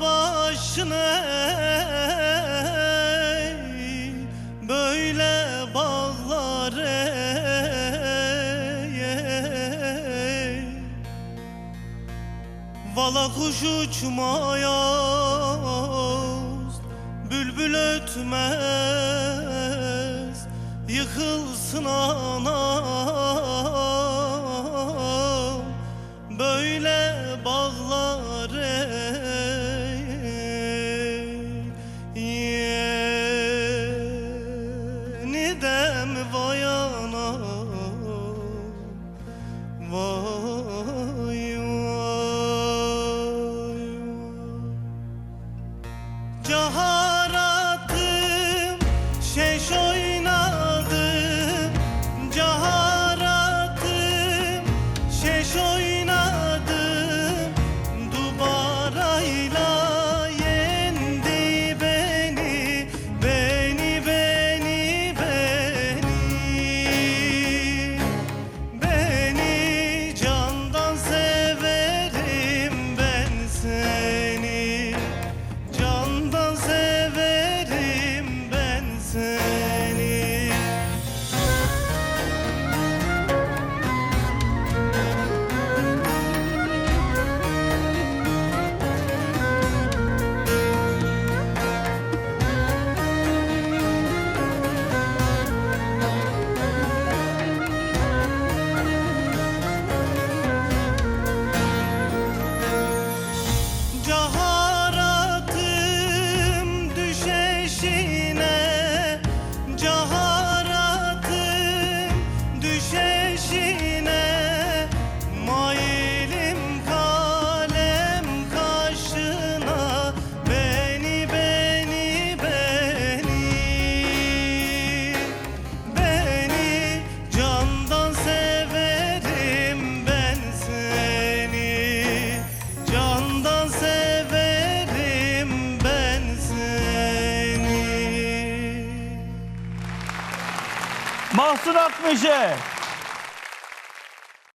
başını böyle bağlar ey, Vala kuş uçmayaz, bülbül ötmez, yıkılsın anam. Mahsun Akmeş'e.